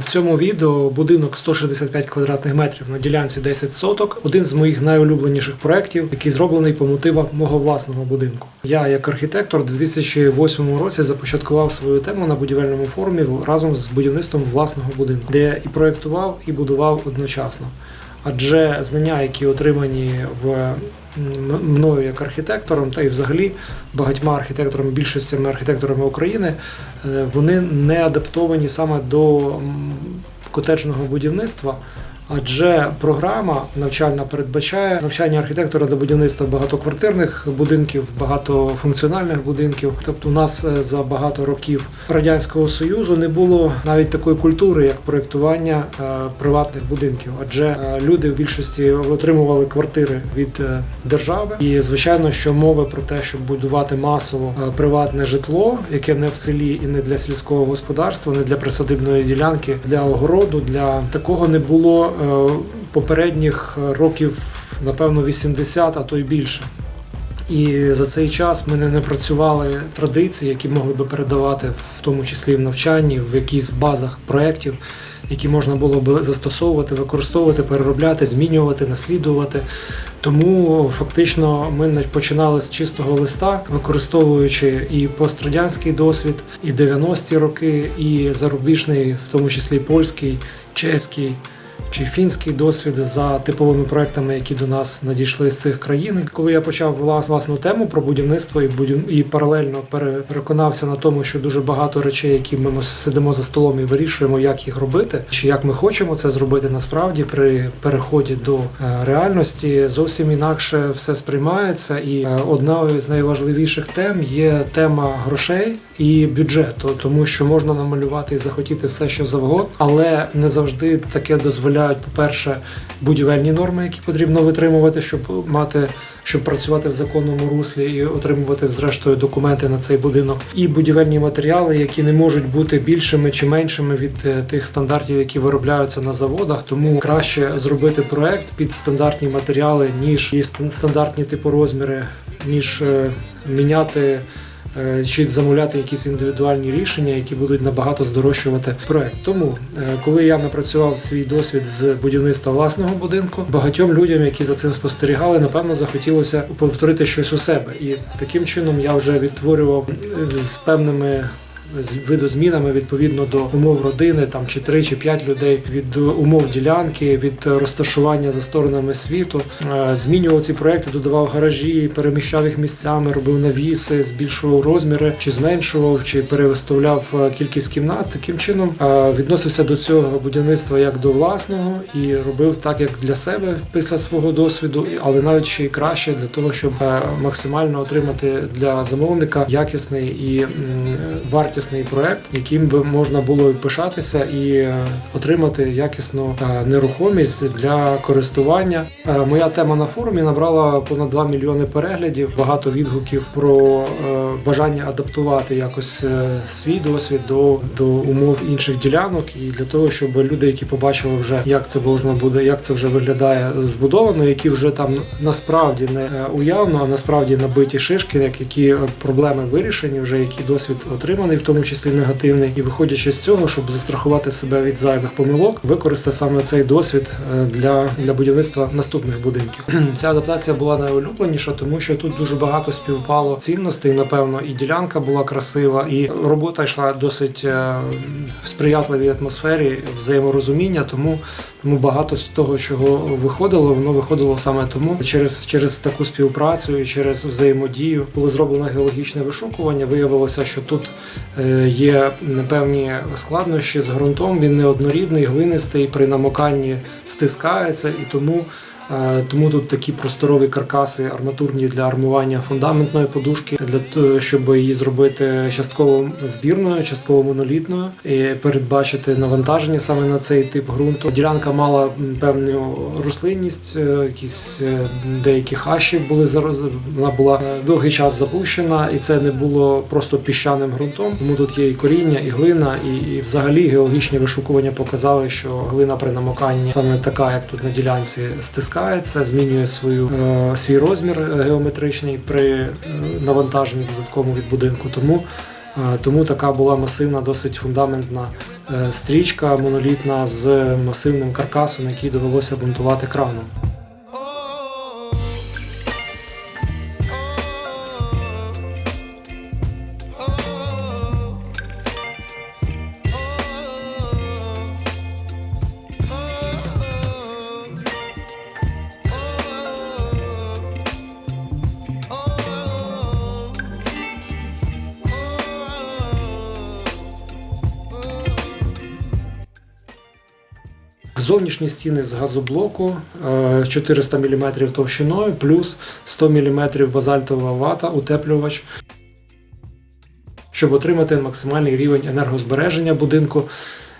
В цьому відео будинок 165 квадратних метрів на ділянці 10 соток. Один з моїх найулюбленіших проєктів, який зроблений по мотивам мого власного будинку. Я, як архітектор, у 2008 році започаткував свою тему на будівельному форумі разом з будівництвом власного будинку, де я і проєктував, і будував одночасно. Адже знання, які отримані в мною як архітектором, та й взагалі багатьма архітекторами, більшістю архітекторами України, е, вони не адаптовані саме до котеджного будівництва. Адже програма навчальна передбачає навчання архітектора до будівництва багатоквартирних будинків, багатофункціональних будинків. Тобто, у нас е, за багато років радянського союзу не було навіть такої культури, як проєктування е, приватних будинків. Адже е, люди в більшості отримували квартири від держави, і звичайно, що мови про те, щоб будувати масово приватне житло, яке не в селі і не для сільського господарства, не для присадибної ділянки, для огороду, для такого не було попередніх років, напевно, 80, а то й більше. І за цей час ми не напрацювали традиції, які могли би передавати, в тому числі в навчанні, в якійсь базах проєктів, які можна було би застосовувати, використовувати, переробляти, змінювати, наслідувати. Тому фактично ми починали з чистого листа, використовуючи і пострадянський досвід, і 90-ті роки, і зарубіжний, в тому числі польський, чеський чи фінський досвід за типовими проектами, які до нас надійшли з цих країн. Коли я почав влас, власну тему про будівництво і будів... і паралельно переконався на тому, що дуже багато речей, які ми сидимо за столом і вирішуємо, як їх робити, чи як ми хочемо це зробити насправді при переході до е, реальності, зовсім інакше все сприймається. І е, одною з найважливіших тем є тема грошей і бюджету, тому що можна намалювати і захотіти все, що завгодно, але не завжди таке дозволяють, по-перше, будівельні норми, які потрібно витримувати, щоб мати. Щоб працювати в законному руслі і отримувати зрештою документи на цей будинок, і будівельні матеріали, які не можуть бути більшими чи меншими від е, тих стандартів, які виробляються на заводах. Тому краще зробити проект під стандартні матеріали, ніж і стан- стандартні типорозміри, ніж е, міняти чи замовляти якісь індивідуальні рішення, які будуть набагато здорожчувати проект. Тому, е, коли я напрацював свій досвід з будівництва власного будинку, багатьом людям, які за цим спостерігали, напевно захотілося повторити щось у себе. І таким чином я вже відтворював е, з певними. З видозмінами відповідно до умов родини, там чи три чи п'ять людей від умов ділянки, від розташування за сторонами світу. Е, Змінював ці проекти, додавав гаражі, переміщав їх місцями, робив навіси, збільшував розміри, чи зменшував, чи перевиставляв е, кількість кімнат. Таким чином е, відносився до цього будівництва як до власного і робив так, як для себе після свого досвіду, але навіть ще й краще для того, щоб е, максимально отримати для замовника якісний і м, вартісний проект, яким би можна було пишатися і е, отримати якісну е, нерухомість для користування. Е, Моя тема на форумі набрала понад 2 мільйони переглядів, багато відгуків про бажання адаптувати якось свій досвід до, до умов інших ділянок, і для того, щоб люди, які побачили вже, як це можна буде, як це вже виглядає збудовано, які вже там насправді не уявно, а насправді набиті шишки, як які проблеми вирішені, вже який досвід отриманий, в тому числі негативний, і виходячи з цього, щоб застрахувати себе від зайвих помилок, використати саме цей досвід е, для, для будівництва наступних будинків. Ця адаптація була найулюбленіша, тому що тут дуже багато співпало цінностей. Напевно, і ділянка була красива, і робота йшла досить е, в сприятливій атмосфері взаєморозуміння. Тому тому багато з того, чого виходило, воно виходило саме тому через, через таку співпрацю і через взаємодію. Було зроблено геологічне вишукування. Виявилося, що тут е, є певні складнощі з ґрунтом. Він неоднорідний, глинистий, при намоканні стискається і тому. Е, Тому тут такі просторові каркаси арматурні для армування фундаментної подушки, для того, щоб її зробити частково збірною, частково монолітною, і передбачити навантаження саме на цей тип ґрунту. Ділянка мала певну рослинність, е, якісь е, деякі хащі були. Вона була довгий час запущена, і це не було просто піщаним ґрунтом. Тому тут є і коріння, і глина, і, і взагалі геологічні вишукування показали, що глина при намоканні саме така, як тут на ділянці, стискається, змінює свою е, свій розмір е, геометричний при е, навантаженні додатковому від будинку. Тому Тому така була масивна, досить фундаментна стрічка монолітна з масивним каркасом, який довелося бунтувати краном. Зовнішні стіни з газоблоку е, 400 мм товщиною, плюс 100 мм базальтова вата, утеплювач, щоб отримати максимальний рівень енергозбереження будинку.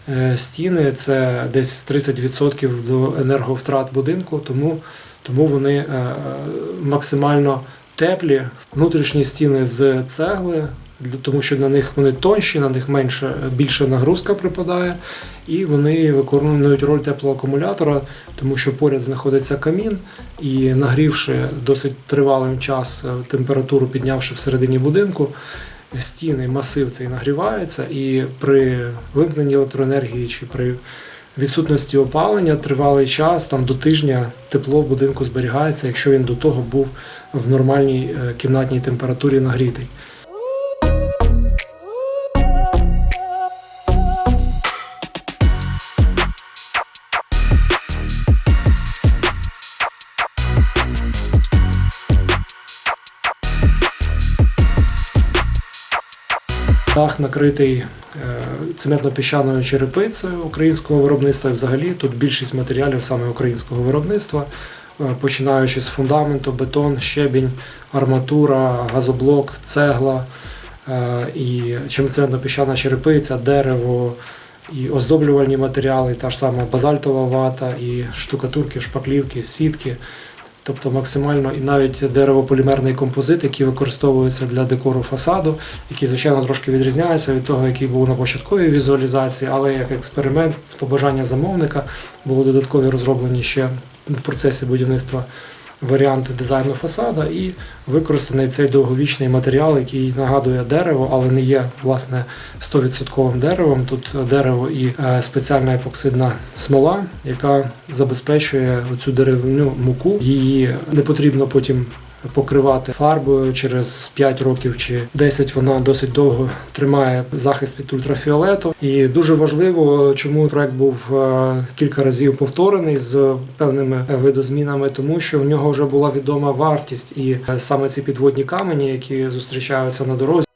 Е, Стіни це десь 30% до енерговтрат будинку, тому, тому вони е, максимально теплі. Внутрішні стіни з цегли, тому що на них вони тонші, на них менше, більше нагрузка припадає, і вони виконують роль теплоакумулятора, тому що поряд знаходиться камін, і нагрівши досить тривалим час е, температуру, піднявши всередині будинку, стіни, масив цей нагрівається, і при вимкненні електроенергії чи при відсутності опалення тривалий час, там до тижня тепло в будинку зберігається, якщо він до того був в нормальній е, кімнатній температурі нагрітий. Дах накритий е, цементно-піщаною черепицею українського виробництва. І взагалі тут більшість матеріалів саме українського виробництва, е, починаючи з фундаменту, бетон, щебінь, арматура, газоблок, цегла е, і цементно-піщана черепиця, дерево. І оздоблювальні матеріали, та ж сама базальтова вата, і штукатурки, шпаклівки, сітки. Тобто максимально і навіть деревополімерний композит, який використовується для декору фасаду, який, звичайно, трошки відрізняється від того, який був на початковій візуалізації, але як експеримент з побажання замовника були додаткові розроблені ще в процесі будівництва варіанти дизайну фасада і використаний цей довговічний матеріал, який нагадує дерево, але не є власне 100% деревом. Тут дерево і е, спеціальна епоксидна смола, яка забезпечує цю деревну муку. Її не потрібно потім. Покривати фарбою через 5 років чи 10 вона досить довго тримає захист від ультрафіолету. І дуже важливо, чому проект був е, кілька разів повторений з певними видозмінами, тому що в нього вже була відома вартість, і е, саме ці підводні камені, які зустрічаються на дорозі.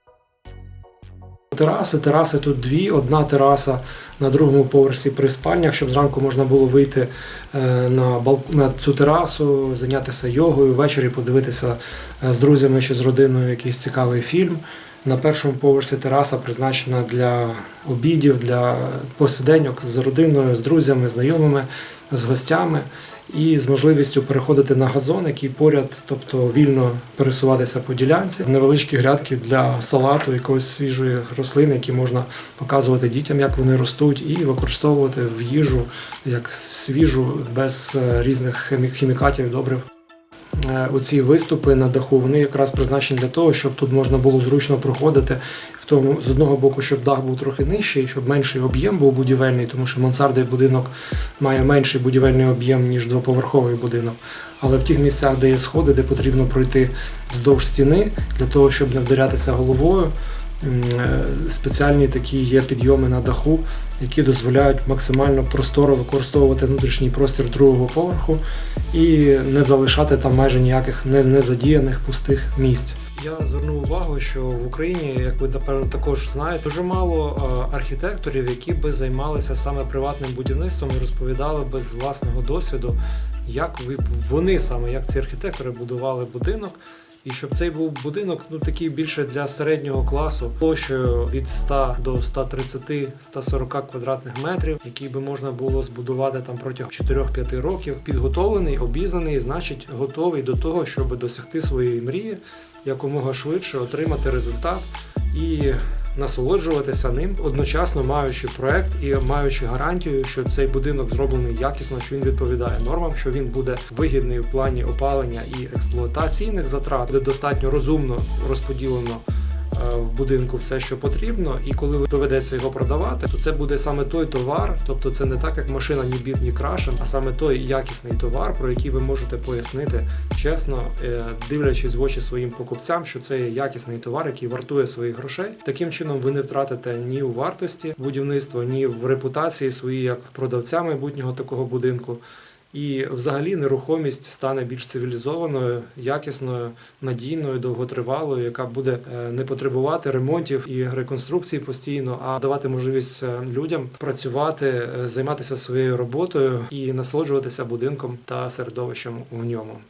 Тераси, тераси тут дві. Одна тераса на другому поверсі при спальнях, щоб зранку можна було вийти е, на на цю терасу, зайнятися йогою, ввечері подивитися е, з друзями чи з родиною якийсь цікавий фільм. На першому поверсі тераса призначена для обідів, для посиденьок з родиною, з друзями, знайомими, з гостями і з можливістю переходити на газон, який поряд, тобто вільно пересуватися по ділянці, невеличкі грядки для салату, якоїсь свіжої рослини, які можна показувати дітям, як вони ростуть, і використовувати в їжу як свіжу, без е, різних хімі- хімікатів, добрив. Е, Оці виступи на даху вони якраз призначені для того, щоб тут можна було зручно проходити. В тому з одного боку, щоб дах був трохи нижчий, щоб менший об'єм був будівельний, тому що мансардний будинок має менший будівельний об'єм ніж двоповерховий будинок. Але в тих місцях, де є сходи, де потрібно пройти вздовж стіни для того, щоб не вдарятися головою. Е, Спеціальні такі є підйоми на даху, які дозволяють максимально просторо використовувати внутрішній простір другого поверху і не залишати там майже ніяких незадіяних пустих місць. Я звернув увагу, що в Україні, як ви напевно також знаєте, дуже мало е, архітекторів, які би займалися саме приватним будівництвом і розповідали би з власного досвіду, як вони саме як ці архітектори будували будинок. І щоб цей був будинок, ну такий більше для середнього класу, площею від 100 до 130-140 квадратних метрів, який би можна було збудувати там протягом 4-5 років. Підготовлений, обізнаний, значить, готовий до того, щоб досягти своєї мрії якомога швидше отримати результат і насолоджуватися ним, одночасно маючи проект і маючи гарантію, що цей будинок зроблений якісно, що він відповідає нормам, що він буде вигідний в плані опалення і експлуатаційних затрат, де достатньо розумно розподілено в будинку все, що потрібно, і коли доведеться його продавати, то це буде саме той товар, тобто це не так, як машина ні бід, ні крашен, а саме той якісний товар, про який ви можете пояснити чесно, е, дивлячись в очі своїм покупцям, що це є якісний товар, який вартує своїх грошей. Таким чином ви не втратите ні у вартості будівництва, ні в репутації своїй як продавця майбутнього такого будинку. І взагалі нерухомість стане більш цивілізованою, якісною, надійною, довготривалою, яка буде е, не потребувати ремонтів і реконструкцій постійно, а давати можливість е, людям працювати, е, займатися своєю роботою і насолоджуватися будинком та середовищем у ньому.